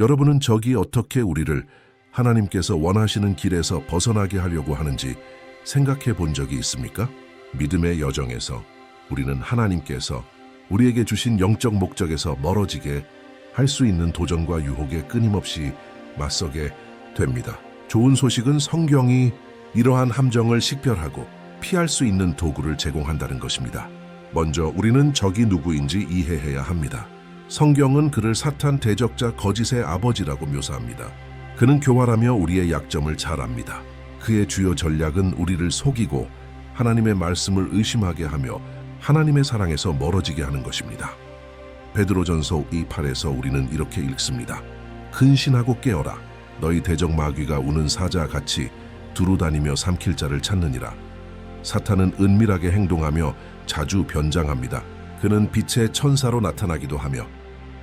여러분은 적이 어떻게 우리를 하나님께서 원하시는 길에서 벗어나게 하려고 하는지 생각해 본 적이 있습니까? 믿음의 여정에서 우리는 하나님께서 우리에게 주신 영적 목적에서 멀어지게 할 수 있는 도전과 유혹에 끊임없이 맞서게 됩니다. 좋은 소식은 성경이 이러한 함정을 식별하고 피할 수 있는 도구를 제공한다는 것입니다. 먼저 우리는 적이 누구인지 이해해야 합니다. 성경은 그를 사탄 대적자 거짓의 아버지라고 묘사합니다. 그는 교활하며 우리의 약점을 잘 압니다. 그의 주요 전략은 우리를 속이고 하나님의 말씀을 의심하게 하며 하나님의 사랑에서 멀어지게 하는 것입니다. 베드로전서 2:8에서 우리는 이렇게 읽습니다. 근신하고 깨어라. 너희 대적 마귀가 우는 사자 같이 두루 다니며 삼킬 자를 찾느니라. 사탄은 은밀하게 행동하며 자주 변장합니다. 그는 빛의 천사로 나타나기도 하며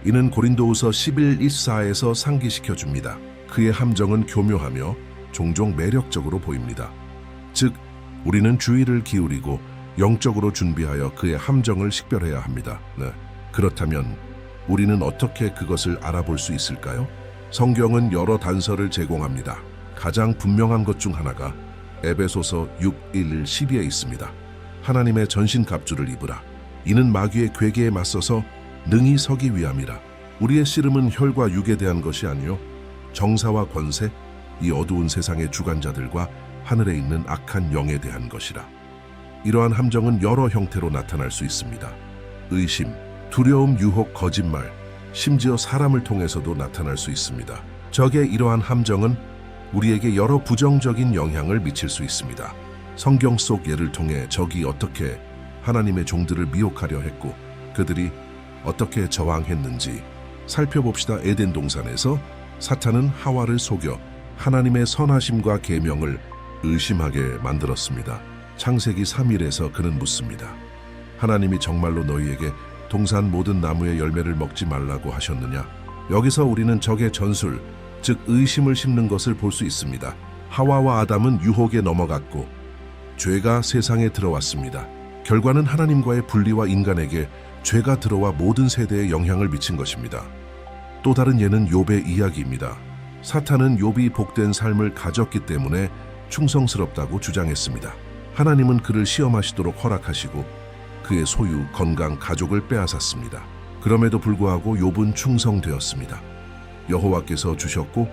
이는 고린도후서 11:14에서 상기시켜 줍니다. 그의 함정은 교묘하며 종종 매력적으로 보입니다. 즉 우리는 주의를 기울이고 영적으로 준비하여 그의 함정을 식별해야 합니다. 네. 그렇다면 우리는 어떻게 그것을 알아볼 수 있을까요? 성경은 여러 단서를 제공합니다. 가장 분명한 것 중 하나가 에베소서 6, 1, 12에 있습니다. 하나님의 전신 갑주를 입으라. 이는 마귀의 괴계에 맞서서 능히 서기 위함이라. 우리의 씨름은 혈과 육에 대한 것이 아니요 정사와 권세, 이 어두운 세상의 주관자들과 하늘에 있는 악한 영에 대한 것이라. 이러한 함정은 여러 형태로 나타날 수 있습니다. 의심, 두려움, 유혹, 거짓말, 심지어 사람을 통해서도 나타날 수 있습니다. 적의 이러한 함정은 우리에게 여러 부정적인 영향을 미칠 수 있습니다. 성경 속 예를 통해 적이 어떻게 하나님의 종들을 미혹하려 했고 그들이 어떻게 저항했는지 살펴봅시다. 에덴 동산에서 사탄은 하와를 속여 하나님의 선하심과 계명을 의심하게 만들었습니다. 창세기 3일에서 그는 묻습니다. 하나님이 정말로 너희에게 동산 모든 나무의 열매를 먹지 말라고 하셨느냐? 여기서 우리는 적의 전술, 즉 의심을 심는 것을 볼 수 있습니다. 하와와 아담은 유혹에 넘어갔고 죄가 세상에 들어왔습니다. 결과는 하나님과의 분리와 인간에게 죄가 들어와 모든 세대에 영향을 미친 것입니다. 또 다른 예는 욥의 이야기입니다. 사탄은 욥이 복된 삶을 가졌기 때문에 충성스럽다고 주장했습니다. 하나님은 그를 시험하시도록 허락하시고 그의 소유, 건강, 가족을 빼앗았습니다. 그럼에도 불구하고 욥은 충성되었습니다. 여호와께서 주셨고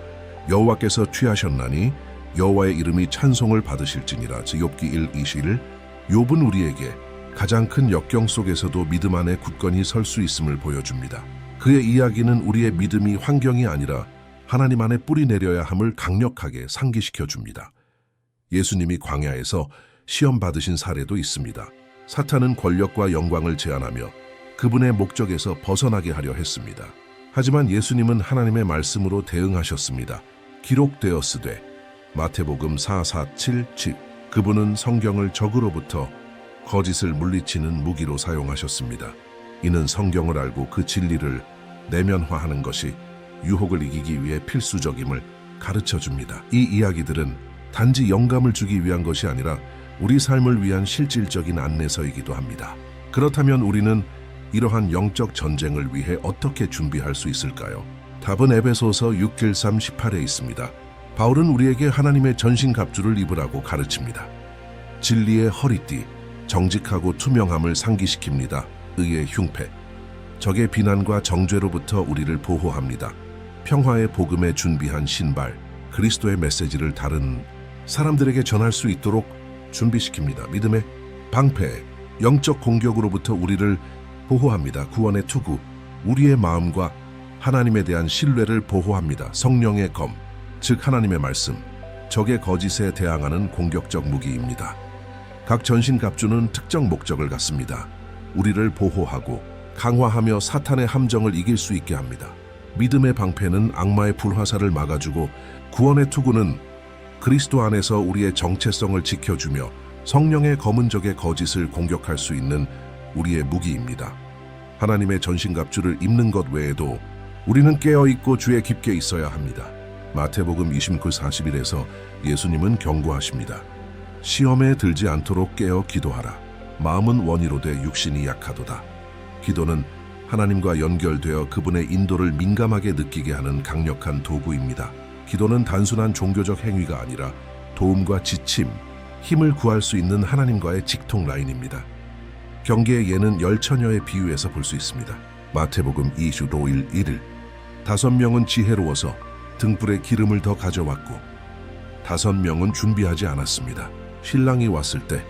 여호와께서 취하셨나니 여호와의 이름이 찬송을 받으실지니라. 즉 욥기 1, 21 욥은 우리에게 가장 큰 역경 속에서도 믿음 안에 굳건히 설 수 있음을 보여줍니다. 그의 이야기는 우리의 믿음이 환경이 아니라 하나님 안에 뿌리 내려야 함을 강력하게 상기시켜 줍니다. 예수님이 광야에서 시험 받으신 사례도 있습니다. 사탄은 권력과 영광을 제안하며 그분의 목적에서 벗어나게 하려 했습니다. 하지만 예수님은 하나님의 말씀으로 대응하셨습니다. 기록되었으되 마태복음 447즉 그분은 성경을 적으로부터 거짓을 물리치는 무기로 사용하셨습니다. 이는 성경을 알고 그 진리를 내면화하는 것이 유혹을 이기기 위해 필수적임을 가르쳐 줍니다. 이 이야기들은 단지 영감을 주기 위한 것이 아니라 우리 삶을 위한 실질적인 안내서이기도 합니다. 그렇다면 우리는 이러한 영적 전쟁을 위해 어떻게 준비할 수 있을까요? 답은 에베소서 6길3 18에 있습니다. 바울은 우리에게 하나님의 전신 갑주를 입으라고 가르칩니다. 진리의 허리띠, 정직하고 투명함을 상기시킵니다. 의의 흉패, 적의 비난과 정죄로부터 우리를 보호합니다. 평화의 복음에 준비한 신발, 그리스도의 메시지를 다른 사람들에게 전할 수 있도록 준비시킵니다. 믿음의 방패, 영적 공격으로부터 우리를 보호합니다. 구원의 투구, 우리의 마음과 하나님에 대한 신뢰를 보호합니다. 성령의 검, 즉 하나님의 말씀, 적의 거짓에 대항하는 공격적 무기입니다. 각 전신 갑주는 특정 목적을 갖습니다. 우리를 보호하고 강화하며 사탄의 함정을 이길 수 있게 합니다. 믿음의 방패는 악마의 불화살을 막아주고 구원의 투구는 그리스도 안에서 우리의 정체성을 지켜주며 성령의 검은 적의 거짓을 공격할 수 있는 우리의 무기입니다. 하나님의 전신갑주를 입는 것 외에도 우리는 깨어 있고 주에 깊게 있어야 합니다. 마태복음 29, 41에서 예수님은 경고하십니다. 시험에 들지 않도록 깨어 기도하라. 마음은 원이로되 육신이 약하도다. 기도는 하나님과 연결되어 그분의 인도를 민감하게 느끼게 하는 강력한 도구입니다. 기도는 단순한 종교적 행위가 아니라 도움과 지침, 힘을 구할 수 있는 하나님과의 직통 라인입니다. 경계의 예는 열처녀의 비유에서 볼 수 있습니다. 마태복음 2주 5일 1일 다섯 명은 지혜로워서 등불에 기름을 더 가져왔고 다섯 명은 준비하지 않았습니다. 신랑이 왔을 때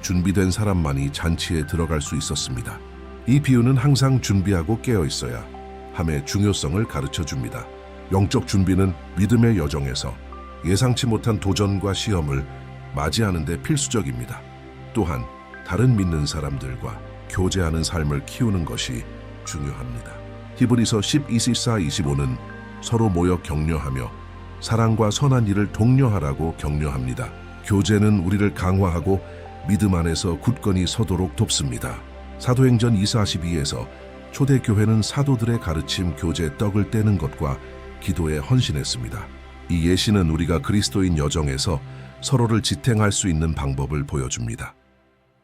준비된 사람만이 잔치에 들어갈 수 있었습니다. 이 비유는 항상 준비하고 깨어 있어야 함의 중요성을 가르쳐 줍니다. 영적 준비는 믿음의 여정에서 예상치 못한 도전과 시험을 맞이하는 데 필수적입니다. 또한 다른 믿는 사람들과 교제하는 삶을 키우는 것이 중요합니다. 히브리서 12, 24, 25는 서로 모여 격려하며 사랑과 선한 일을 독려하라고 격려합니다. 교제는 우리를 강화하고 믿음 안에서 굳건히 서도록 돕습니다. 사도행전 2, 42에서 초대교회는 사도들의 가르침 교제 떡을 떼는 것과 기도에 헌신했습니다. 이 예시는 우리가 그리스도인 여정에서 서로를 지탱할 수 있는 방법을 보여줍니다.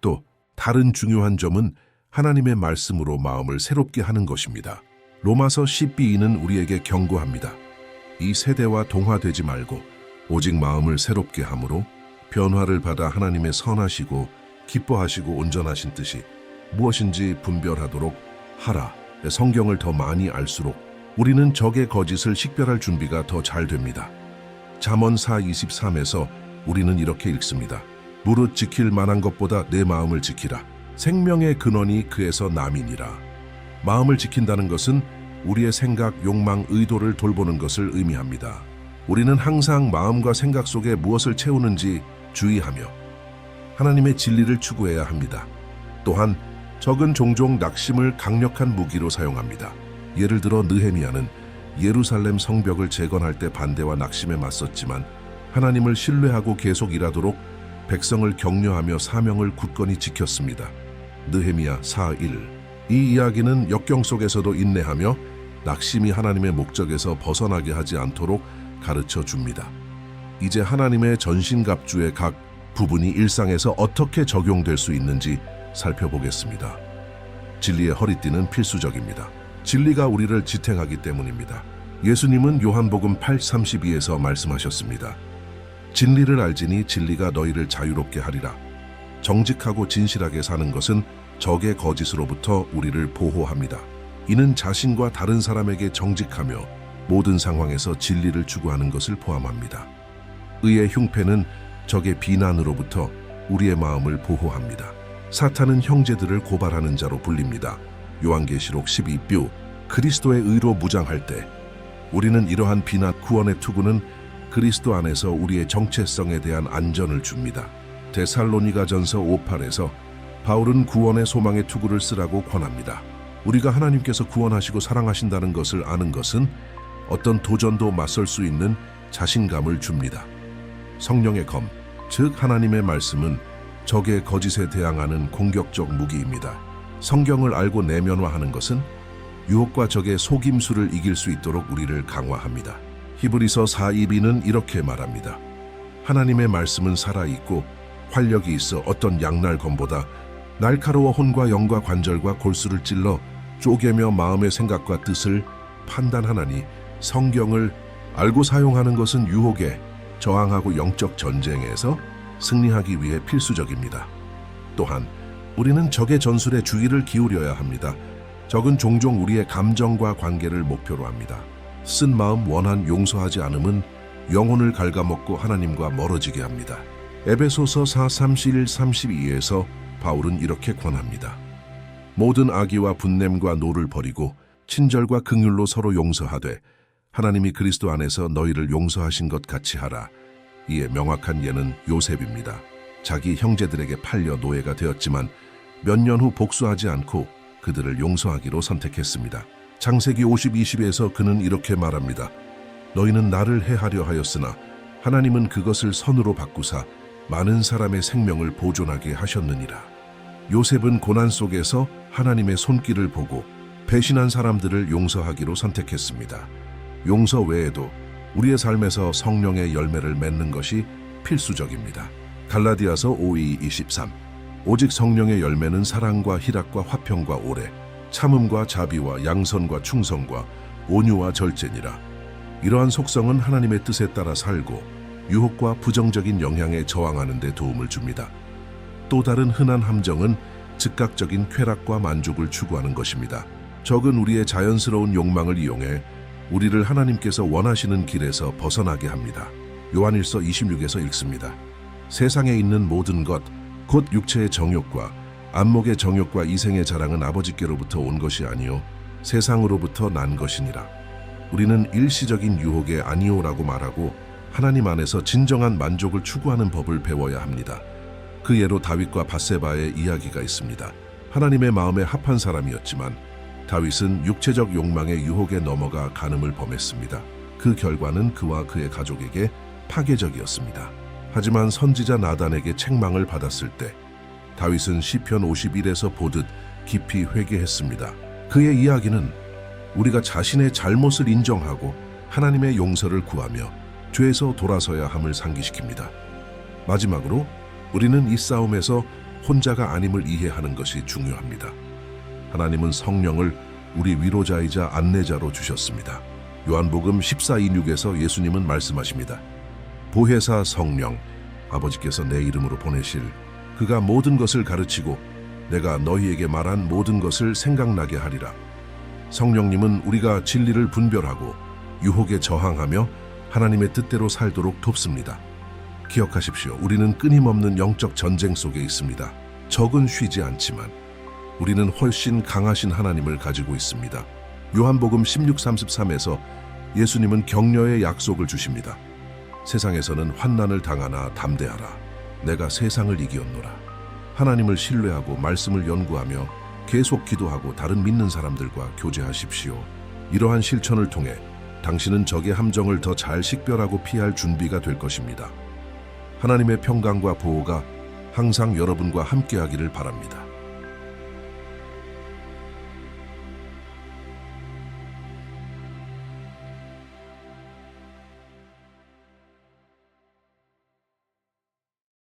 또 다른 중요한 점은 하나님의 말씀으로 마음을 새롭게 하는 것입니다. 로마서 12인은 우리에게 경고합니다. 이 세대와 동화되지 말고 오직 마음을 새롭게 함으로 변화를 받아 하나님의 선하시고 기뻐하시고 온전하신 뜻이 무엇인지 분별하도록 하라. 성경을 더 많이 알수록 우리는 적의 거짓을 식별할 준비가 더 잘 됩니다. 잠언 4 23에서 우리는 이렇게 읽습니다. 무릇 지킬 만한 것보다 내 마음을 지키라. 생명의 근원이 그에서 남이니라. 마음을 지킨다는 것은 우리의 생각, 욕망, 의도를 돌보는 것을 의미합니다. 우리는 항상 마음과 생각 속에 무엇을 채우는지 주의하며 하나님의 진리를 추구해야 합니다. 또한 적은 종종 낙심을 강력한 무기로 사용합니다. 예를 들어 느헤미야는 예루살렘 성벽을 재건할 때 반대와 낙심에 맞섰지만 하나님을 신뢰하고 계속 일하도록 백성을 격려하며 사명을 굳건히 지켰습니다. 느헤미야 4.1 이 이야기는 역경 속에서도 인내하며 낙심이 하나님의 목적에서 벗어나게 하지 않도록 가르쳐 줍니다. 이제 하나님의 전신갑주의 각 부분이 일상에서 어떻게 적용될 수 있는지 살펴보겠습니다. 진리의 허리띠는 필수적입니다. 진리가 우리를 지탱하기 때문입니다. 예수님은 요한복음 8:32에서 말씀하셨습니다. 진리를 알지니 진리가 너희를 자유롭게 하리라. 정직하고 진실하게 사는 것은 적의 거짓으로부터 우리를 보호합니다. 이는 자신과 다른 사람에게 정직하며 모든 상황에서 진리를 추구하는 것을 포함합니다. 의의 흉패는 적의 비난으로부터 우리의 마음을 보호합니다. 사탄은 형제들을 고발하는 자로 불립니다. 요한계시록 12뷰 그리스도의 의로 무장할 때 우리는 이러한 비난 구원의 투구는 그리스도 안에서 우리의 정체성에 대한 안전을 줍니다. 데살로니가전서 5팔에서 바울은 구원의 소망의 투구를 쓰라고 권합니다. 우리가 하나님께서 구원하시고 사랑하신다는 것을 아는 것은 어떤 도전도 맞설 수 있는 자신감을 줍니다. 성령의 검, 즉 하나님의 말씀은 적의 거짓에 대항하는 공격적 무기입니다. 성경을 알고 내면화하는 것은 유혹과 적의 속임수를 이길 수 있도록 우리를 강화합니다. 히브리서 4.2b는 이렇게 말합니다. 하나님의 말씀은 살아있고 활력이 있어 어떤 양날 검보다 날카로워 혼과 영과 관절과 골수를 찔러 쪼개며 마음의 생각과 뜻을 판단하나니 성경을 알고 사용하는 것은 유혹에 저항하고 영적 전쟁에서 승리하기 위해 필수적입니다. 또한 우리는 적의 전술에 주의를 기울여야 합니다. 적은 종종 우리의 감정과 관계를 목표로 합니다. 쓴 마음 원한 용서하지 않음은 영혼을 갉아먹고 하나님과 멀어지게 합니다. 에베소서 4, 31, 32에서 바울은 이렇게 권합니다. 모든 악의와 분냄과 노를 버리고 친절과 긍휼로 서로 용서하되 하나님이 그리스도 안에서 너희를 용서하신 것 같이 하라. 이에 명확한 예는 요셉입니다. 자기 형제들에게 팔려 노예가 되었지만 몇 년 후 복수하지 않고 그들을 용서하기로 선택했습니다. 창세기 50, 20에서 그는 이렇게 말합니다. 너희는 나를 해하려 하였으나 하나님은 그것을 선으로 바꾸사 많은 사람의 생명을 보존하게 하셨느니라. 요셉은 고난 속에서 하나님의 손길을 보고 배신한 사람들을 용서하기로 선택했습니다. 용서 외에도 우리의 삶에서 성령의 열매를 맺는 것이 필수적입니다. 갈라디아서 5, 2, 23 오직 성령의 열매는 사랑과 희락과 화평과 오래, 참음과 자비와 양선과 충성과 온유와 절제니라. 이러한 속성은 하나님의 뜻에 따라 살고 유혹과 부정적인 영향에 저항하는 데 도움을 줍니다. 또 다른 흔한 함정은 즉각적인 쾌락과 만족을 추구하는 것입니다. 적은 우리의 자연스러운 욕망을 이용해 우리를 하나님께서 원하시는 길에서 벗어나게 합니다. 요한일서 26에서 읽습니다. 세상에 있는 모든 것, 곧 육체의 정욕과 안목의 정욕과 이생의 자랑은 아버지께로부터 온 것이 아니요 세상으로부터 난 것이니라. 우리는 일시적인 유혹에 아니오라고 말하고 하나님 안에서 진정한 만족을 추구하는 법을 배워야 합니다. 그 예로 다윗과 바세바의 이야기가 있습니다. 하나님의 마음에 합한 사람이었지만 다윗은 육체적 욕망의 유혹에 넘어가 간음을 범했습니다. 그 결과는 그와 그의 가족에게 파괴적이었습니다. 하지만 선지자 나단에게 책망을 받았을 때 다윗은 시편 51에서 보듯 깊이 회개했습니다. 그의 이야기는 우리가 자신의 잘못을 인정하고 하나님의 용서를 구하며 죄에서 돌아서야 함을 상기시킵니다. 마지막으로 우리는 이 싸움에서 혼자가 아님을 이해하는 것이 중요합니다. 하나님은 성령을 우리 위로자이자 안내자로 주셨습니다. 요한복음 14:26에서 예수님은 말씀하십니다. 보혜사 성령 아버지께서 내 이름으로 보내실 그가 모든 것을 가르치고 내가 너희에게 말한 모든 것을 생각나게 하리라. 성령님은 우리가 진리를 분별하고 유혹에 저항하며 하나님의 뜻대로 살도록 돕습니다. 기억하십시오. 우리는 끊임없는 영적 전쟁 속에 있습니다. 적은 쉬지 않지만 우리는 훨씬 강하신 하나님을 가지고 있습니다. 요한복음 16:33에서 예수님은 격려의 약속을 주십니다. 세상에서는 환난을 당하나 담대하라. 내가 세상을 이기었노라. 하나님을 신뢰하고 말씀을 연구하며 계속 기도하고 다른 믿는 사람들과 교제하십시오. 이러한 실천을 통해 당신은 적의 함정을 더 잘 식별하고 피할 준비가 될 것입니다. 하나님의 평강과 보호가 항상 여러분과 함께하기를 바랍니다.